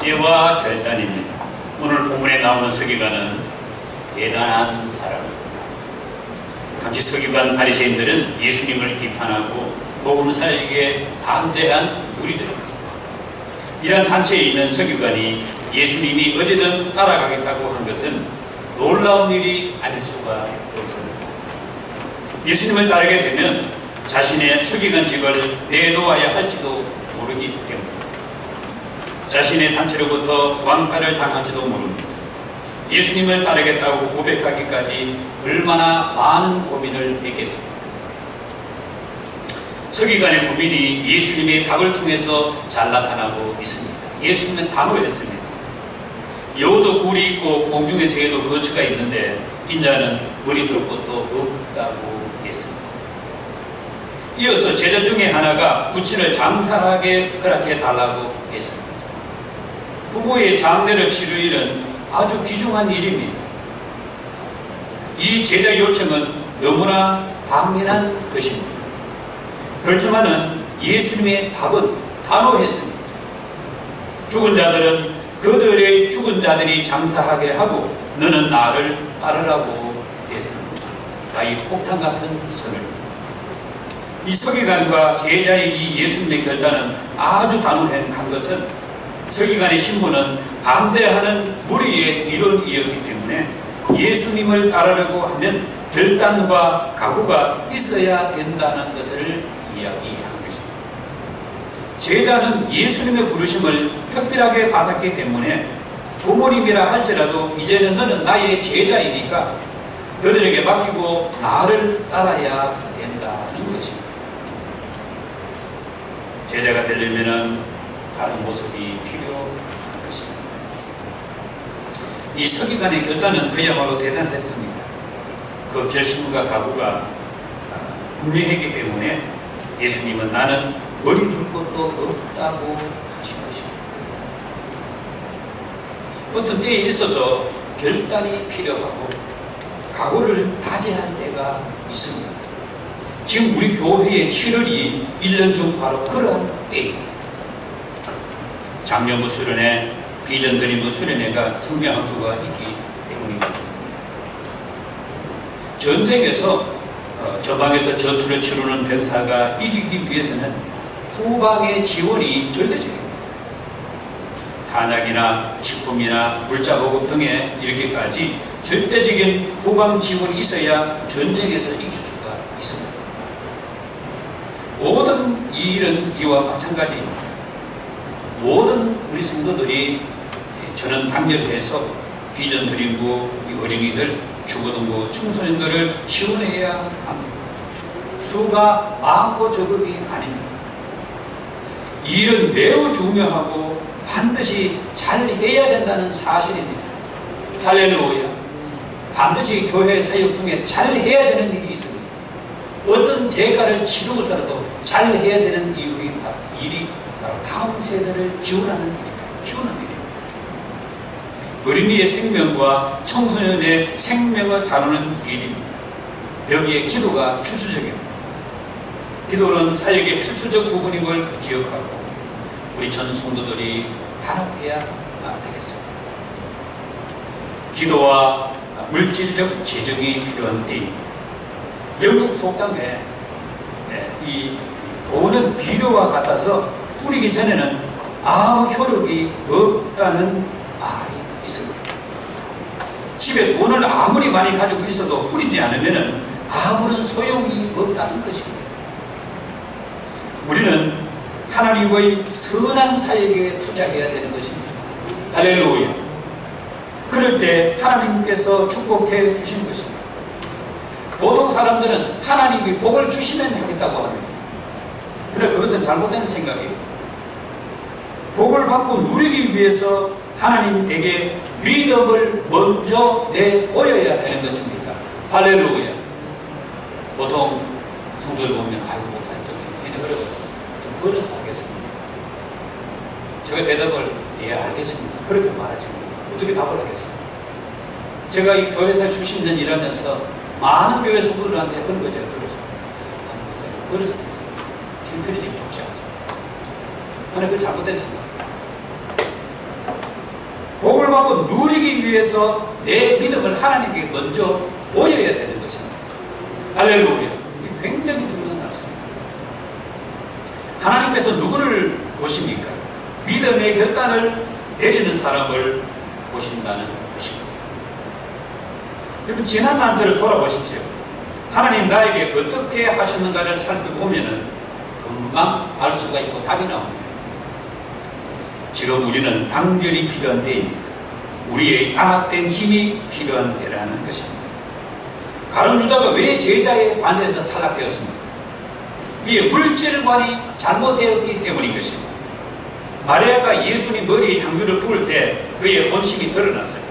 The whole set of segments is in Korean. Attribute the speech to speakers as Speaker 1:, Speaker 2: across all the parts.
Speaker 1: 때와 결단입니다. 오늘 본문에 나오는 서기관은 대단한 사람입니다. 당시 서기관 바리새인들은 예수님을 비판하고 복음 사역에 반대한 무리들입니다. 이러한 단체에 있는 서기관이 예수님이 어디든 따라가겠다고 한 것은 놀라운 일이 아닐 수가 없습니다. 예수님을 따르게 되면 자신의 서기관직을 내놓아야 할지도 모르기 때문입니다. 자신의 단체로부터 왕따를 당할지도 모릅니다. 예수님을 따르겠다고 고백하기까지 얼마나 많은 고민을 했겠습니까? 서기관의 고민이 예수님의 답을 통해서 잘 나타나고 있습니다. 예수님은 단호했습니다. 여우도 굴이 있고 공중의 새에도 거처가 있는데 인자는 머리 둘 곳도 없다고 했습니다. 이어서 제자 중에 하나가 부친을 장사하게 허락해 달라고 했습니다. 부부의 장례를 치르기는 아주 귀중한 일입니다. 이 제자 요청은 너무나 당연한 것입니다. 그렇지만은 예수님의 답은 단호했습니다. 죽은 자들은 그들의 죽은 자들이 장사하게 하고 너는 나를 따르라고 했습니다. 이 폭탄 같은 선을 이 서기관과 제자의 이 예수님의 결단은 아주 단호한 것은 서기관의 신분은 반대하는 무리의 이론이었기 때문에 예수님을 따르려고 하면 결단과 각오가 있어야 된다는 것을 이야기한 것입니다. 제자는 예수님의 부르심을 특별하게 받았기 때문에 부모님이라 할지라도 이제는 너는 나의 제자이니까 너들에게 맡기고 나를 따라야 된다는 것입니다. 제자가 되려면 다른 모습이 필요한 것입니다. 이 서기관의 결단은 그야말로 대단했습니다. 그 결심과 각오가 분명했기 때문에 예수님은 나는 머리 둘 것도 없다고 하신 것입니다. 어떤 때에 있어서 결단이 필요하고 각오를 다져야 할 때가 있습니다. 지금 우리 교회의 7월이 1년 중 바로 그러한 때입니다. 작년부 수련회, 비전드림부 수련회가 성명학주가 있기 때문인 것입니다. 전쟁에서 어, 전방에서 전투를 치르는 병사가 이기기 위해서는 후방의 지원이 절대적입니다. 탄약이나 식품이나 물자 보급 등에 이렇게까지 절대적인 후방 지원이 있어야 전쟁에서 이길 수가 있습니다. 모든 이 일은 이와 마찬가지입니다. 모든 우리 성도들이 저는 당렬해서 비전 드림부 어린이들 중고등부 청소년들을 지원해야 합니다. 수가 많고 적음이 아닙니다. 이 일은 매우 중요하고 반드시 잘 해야 된다는 사실입니다. 할렐루야. 반드시 교회 사역 중에 잘 해야 되는 일이 있습니다. 어떤 대가를 치르고서라도 잘 해야 되는 이유이 일이 다음 세대를 지원하는 일입니다. 키우는 일입니다. 어린이의 생명과 청소년의 생명을 다루는 일입니다. 여기에 기도가 필수적입니다. 기도는 사역의 필수적 부분인 걸 기억하고 우리 전 성도들이 단합해야 되겠습니다. 기도와 물질적 재정이 필요한 때입니다. 영국 속담에 이 돈은 비료와 같아서 뿌리기 전에는 아무 효력이 없다는 말이 있습니다. 집에 돈을 아무리 많이 가지고 있어도 뿌리지 않으면 아무런 소용이 없다는 것입니다. 우리는 하나님의 선한 사역에 투자해야 되는 것입니다. 할렐루야. 그럴 때 하나님께서 축복해 주신 것입니다. 보통 사람들은 하나님이 복을 주시면 하겠다고 합니다. 그런데 그것은 잘못된 생각이에요. 복을 받고 누리기 위해서 하나님에게 믿음을 먼저 내보여야 되는 것입니다. 할렐루야. 보통 성도들 보면 아이고 목사님 좀 힘드네 어려웠어. 좀 벌어서 하겠습니다. 제가 대답을 예 알겠습니다. 그렇게 말하지 어떻게 답을 하겠어요? 제가 이 교회에서 수십 년 일하면서 많은 교회 성도들한테 그런 걸 제가 들었어요. 아니 목사님 벌어서 하겠습니다. 형편이 지금 좋지 않습니다. 하나 그 잘못된 생각. 받고 누리기 위해서 내 믿음을 하나님께 먼저 보여야 되는 것입니다. 할렐루야. 굉장히 중요한 말씀입니다. 하나님께서 누구를 보십니까? 믿음의 결단을 내리는 사람을 보신다는 것입니다. 여러분 지난 날들을 돌아보십시오. 하나님 나에게 어떻게 하셨는가를 살펴보면은 금방 알 수가 있고 답이 나옵니다. 지금 우리는 단결이 필요한 때입니다. 우리의 단합된 힘이 필요한 때라는 것입니다. 가론 유다가 왜 제자의 관에서 탈락되었습니까? 이게 물질관이 잘못되었기 때문인 것입니다. 마리아가 예수님 머리에 향유를 부을 때 그의 본심이 드러났어요.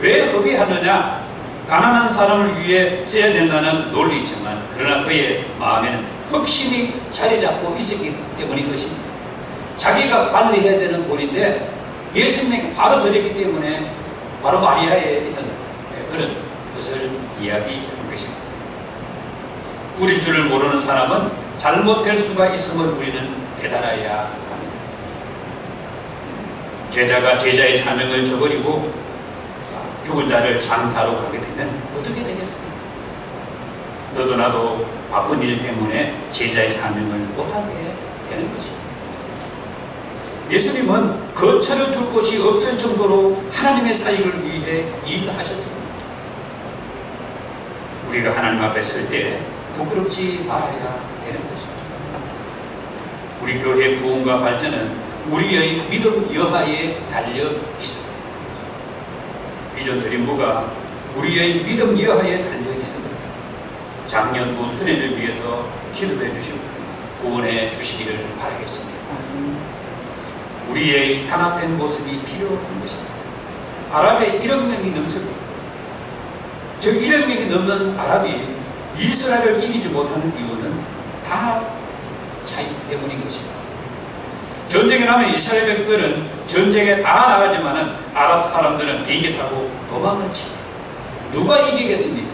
Speaker 1: 왜 허비하느냐? 가난한 사람을 위해 써야 된다는 논리지만 그러나 그의 마음에는 흑심이 자리 잡고 있었기 때문인 것입니다. 자기가 관리해야 되는 돈인데 예수님에게 바로 드렸기 때문에 바로 마리아에 있던 그런 것을 이야기한 것입니다. 뿌릴 줄을 모르는 사람은 잘못될 수가 있음을 우리는 깨달아야 합니다. 제자가 제자의 사명을 저버리고 죽은 자를 장사로 가게 되면 어떻게 되겠습니까? 너도 나도 바쁜 일 때문에 제자의 사명을 못하게 되는 것입니다. 예수님은 거처를 둘 곳이 없을 정도로 하나님의 사역을 위해 일하셨습니다. 우리가 하나님 앞에 설 때 부끄럽지 말아야 되는 것입니다. 우리 교회 부흥과 발전은 우리의 믿음 여하에 달려 있습니다. 비전 드림부가 우리의 믿음 여하에 달려 있습니다. 작년부 수련을 위해서 기도해 주시고 구원해 주시기를 바라겠습니다. 우리의 단합된 모습이 필요한 것입니다. 아랍에 1억 명이 넘습니다. 저 1억 명이 넘는 아랍이 이스라엘을 이기지 못하는 이유는 단합 차이 때문인 것입니다. 전쟁이 나면 이스라엘들은 전쟁에 다 나가지만은 아랍 사람들은 비행기 타고 도망을 치. 누가 이기겠습니까?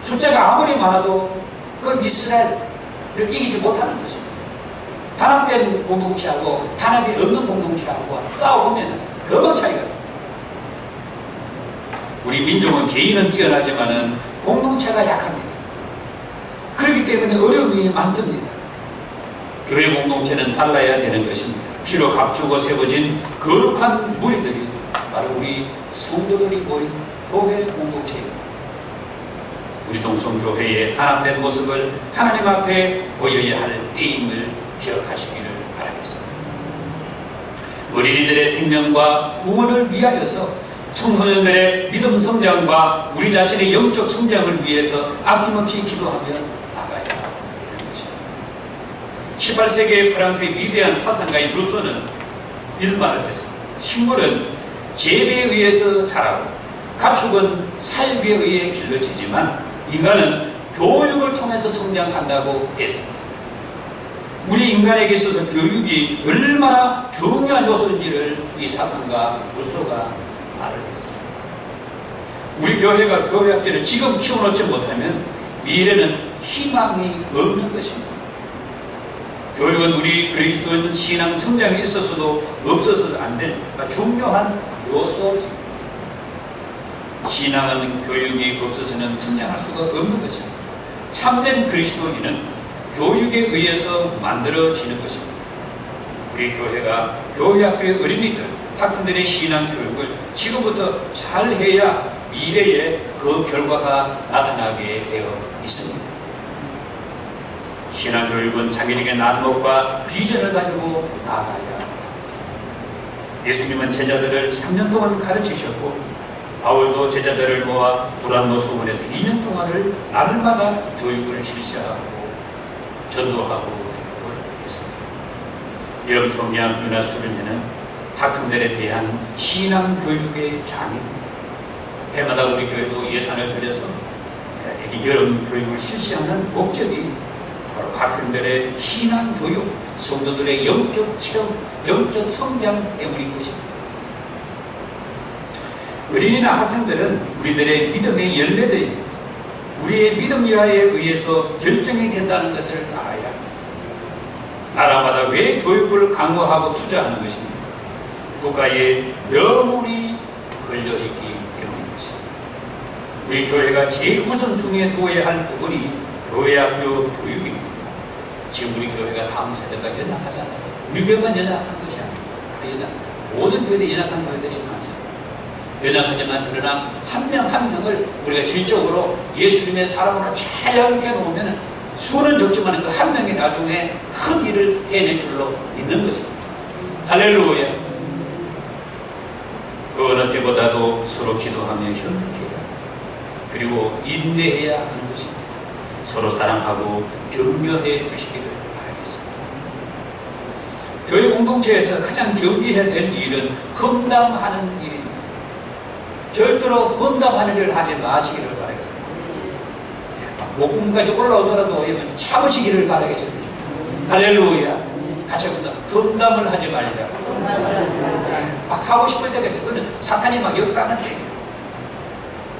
Speaker 1: 숫자가 아무리 많아도 그 이스라엘을 이기지 못하는 것입니다. 단합된 공동체하고 단합이 없는 공동체하고 싸워보면 금방 차이가 납니다. 우리 민족은 개인은 뛰어나지만은 공동체가 약합니다. 그렇기 때문에 어려움이 많습니다. 교회 공동체는 달라야 되는 것입니다. 피로 값주고 세워진 거룩한 무리들이 바로 우리 성도들이 모인 교회 공동체입니다. 우리 동성교회의 단합된 모습을 하나님 앞에 보여야 할 때임을 기억하시기를 바라겠습니다. 어린이들의 생명과 구원을 위하여서 청소년들의 믿음 성장과 우리 자신의 영적 성장을 위해서 아낌없이 기도하며 나가야 것입니다. 18세기의 프랑스의 위대한 사상가인 루소는 이런 말을 했습니다. 식물은 재배에 의해서 자라고 가축은 사육에 의해 길러지지만 인간은 교육을 통해서 성장한다고 했습니다. 우리 인간에게 있어서 교육이 얼마나 중요한 요소인지를 이 사상가 루소가 말을 했습니다. 우리 교회가 교회 학교를 지금 키워놓지 못하면 미래는 희망이 없는 것입니다. 교육은 우리 그리스도인 신앙 성장에 있어서도 없어서도 안 되는 중요한 요소입니다. 신앙은 교육이 없어서는 성장할 수가 없는 것입니다. 참된 그리스도인은 교육에 의해서 만들어지는 것입니다. 우리 교회가 교회학교의 어린이들, 학생들의 신앙 교육을 지금부터 잘 해야 미래에 그 결과가 나타나게 되어 있습니다. 신앙 교육은 자기적인 안목과 비전을 가지고 나아가야 합니다. 예수님은 제자들을 3년 동안 가르치셨고 바울도 제자들을 모아 두란노 소문에서 2년 동안을 날마다 교육을 실시하고 전도하고 교육을 했습니다. 여름 성리학교나 수련회는 학생들에 대한 신앙 교육의 장입니다. 해마다 우리 교회도 예산을 들여서 이렇게 여름 교육을 실시하는 목적이 바로 학생들의 신앙 교육, 성도들의 영적 체험, 영적 성장 때문인 것입니다. 어린이나 학생들은 우리들의 믿음의 열매들입니다. 우리의 믿음 이하에 의해서 결정이 된다는 것을 알아야 합니다. 나라마다 왜 교육을 강화하고 투자하는 것입니까? 국가의 명운이 걸려있기 때문이지. 우리 교회가 제일 우선순위에 두어야 할 부분이 교회학교 교육입니다. 지금 우리 교회가 다음 세대가 연약하잖아요. 우리 교회만 연약한 것이 아닙니다. 다 연약. 모든 교회에 연약한 교회들이 많습니다. 연약하지만 그러나 한명한 명을 우리가 질적으로 예수님의 사랑으로 잘 연결해 놓으면 수는 적지만 그 한 명이 나중에 큰 일을 해낼 줄로 믿는 것입니다. 할렐루야. 그 어느 때보다도 서로 기도하며 협력해야 그리고 인내해야 하는 것입니다. 서로 사랑하고 격려해 주시기를 바라겠습니다. 교회 공동체에서 가장 경계해야 될 일은 험담하는 일입니다. 절대로 험담하는 일을 하지 마시기를 바라겠습니다. 목금까지 올라오더라도 참으시기를 바라겠습니다. 할렐루야. 같이 합시다. 험담을 하지 말자. 막 하고 싶을 때가 있어요. 그는 사탄이 막 역사하는 때.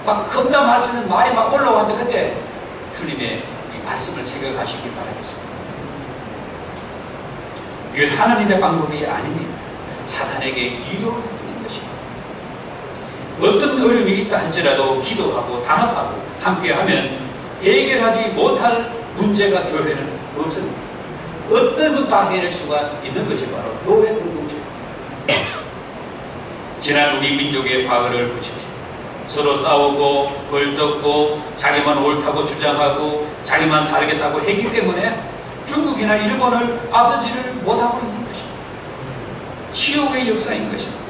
Speaker 1: 막 험담할 수 있는 말이 막 올라오는데 그때 주님의 이 말씀을 생각하시기 바라겠습니다. 이것은 하나님의 방법이 아닙니다. 사탄에게 것입니다. 어떤 어려움이 있다 할지라도 기도하고 단합하고 함께하면 해결하지 못할 문제가 교회는 없습니다. 어떤 것다 해낼 수가 있는 것이 바로 교회 공동체입니다. 지난 우리 민족의 과거를 보십시오. 서로 싸우고 벌떴고 자기만 옳다고 주장하고 자기만 살겠다고 했기 때문에 중국이나 일본을 앞서지를 못하고 있는 것입니다. 치욕의 역사인 것입니다.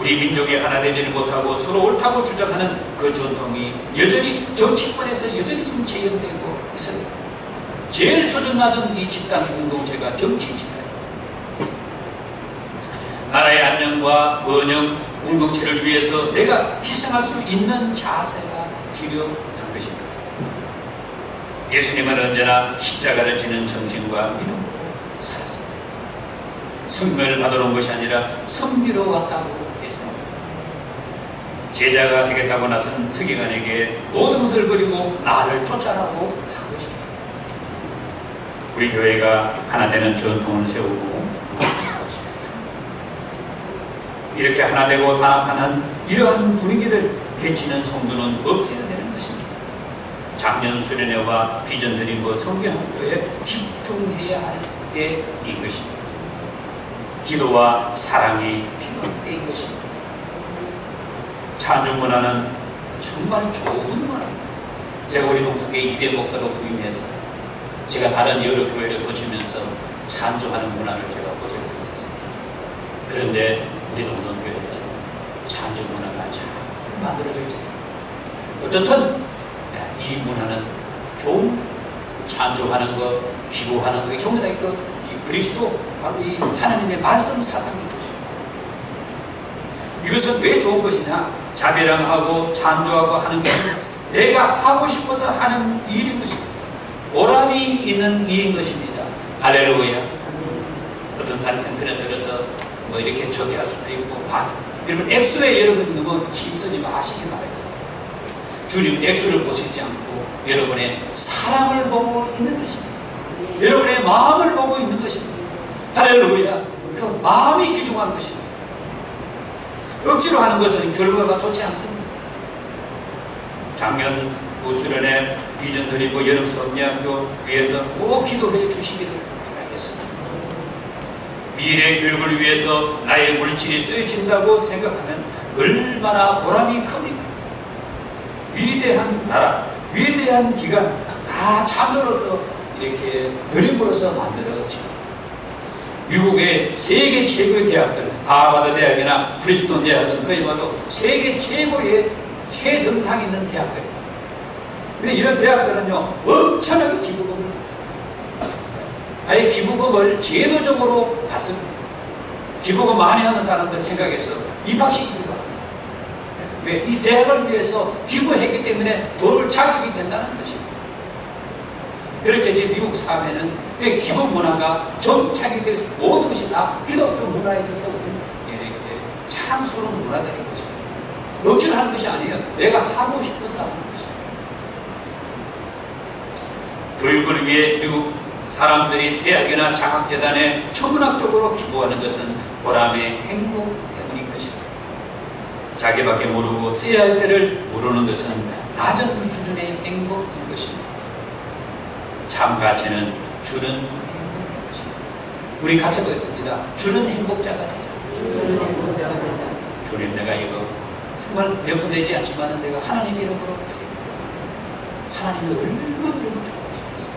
Speaker 1: 우리 민족이 하나 되지를 못하고 서로 옳다고 주장하는 그 전통이 여전히 정치권에서 여전히 지금 재현되고 있습니다. 제일 수준 낮은 이 집단 공동체가 정치 집단. 나라의 안녕과 번영 공동체를 위해서 내가 희생할 수 있는 자세가 필요한 것입니다. 예수님은 언제나 십자가를 지는 정신과 살았습니다. 성명을 받으러 온 것이 아니라 성비로 왔다고 했습니다. 제자가 되겠다고 나선 서기관에게 모든 것을 버리고 나를 쫓아라고 한 것입니다. 우리 교회가 하나 되는 전통을 세우고 이렇게 하나 되고 단합하는 이러한 분위기를 해치는 성도는 없어야 되는 것입니다. 작년 수련회와 비전 드림버 뭐 성경학교에 집중해야 할 때인 것입니다. 기도와 사랑이 필요한 것입니다. 찬주 문화는 정말 좋은 문화입니다. 제가 우리 동성계 이대 목사로 부임해서 제가 다른 여러 교회를 거치면서 찬주하는 문화를 제가 보지 못했습니다. 그런데 우리 동성교회는 찬주 문화가 잘 만들어져 있어요. 어떻든 네, 이 문화는 좋은 찬조하는 것, 기도하는 것, 다 이거 그리스도 바로 이 하나님의 말씀 사상인 것입니다. 이것은 왜 좋은 것이냐? 자비랑하고 찬조하고 하는 것은 내가 하고 싶어서 하는 일인 것입니다. 보람이 있는 일인 것입니다. 할렐루야. 어떤 사람 텐트에 들어서 뭐 이렇게 적게 할 수도 있고 반. 여러분 액수에 여러분 누구 힘쓰지 마시기 바라겠습니다. 주님은 액수를 보시지 않고 여러분의 사랑을 보고 있는 것입니다. 여러분의 마음을 보고. 할렐루야. 그 마음이 귀중한 것입니다. 억지로 하는 것은 결과가 좋지 않습니다. 작년 우수련의 비전 드리고 여름 선미학교 위해서 꼭 기도해 주시기를 바라겠습니다. 미래 교육을 위해서 나의 물질이 쓰여진다고 생각하면 얼마나 보람이 큽니까? 위대한 나라, 위대한 기관 다 참으로서 이렇게 드림으로서 만들어집니다. 미국의 세계 최고의 대학들, 하버드 대학이나 프리스톤 대학은 거의 봐도 세계 최고의 최정상 있는 대학들입니다. 근데 이런 대학들은요, 엄청나게 기부금을 받습니다. 아예 기부금을 제도적으로 받습니다. 기부금 많이 하는 사람들 생각해서 입학시키기도 합니다. 왜? 이 대학을 위해서 기부했기 때문에 돈을 자격이 된다는 것입니다. 그렇게 이제 미국 사회는 그 기부 문화가 정착이 돼서 모든 것이 다 기독교 문화에서 세워진 이렇게 자랑스러운 문화들인 것입니다. 억지로 하는 것이 아니에요. 내가 하고 싶어서 하는 것입니다. 교육을 위해 미국 사람들이 대학이나 장학재단에 천문학적으로 기부하는 것은 보람의 행복 때문인 것입니다. 자기밖에 모르고 써야 할 때를 모르는 것은 낮은 수준의 행복인 것입니다. 참 가치는 주는 행복인 것입니다. 우리 같이 보겠습니다. 주는 행복자가 되자. 주님 내가 이거 정말 몇 푼 되지 않지만 내가 하나님 이름으로 드립니다. 하나님이 얼마나 여러분 좋아하시겠어요.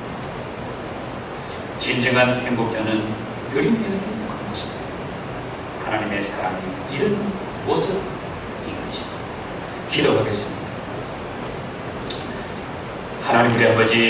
Speaker 1: 진정한 행복자는 드림이 행복한 것입니다. 하나님의 사랑이 이런 모습인 것입니다. 기도하겠습니다. 하나님 우리 아버지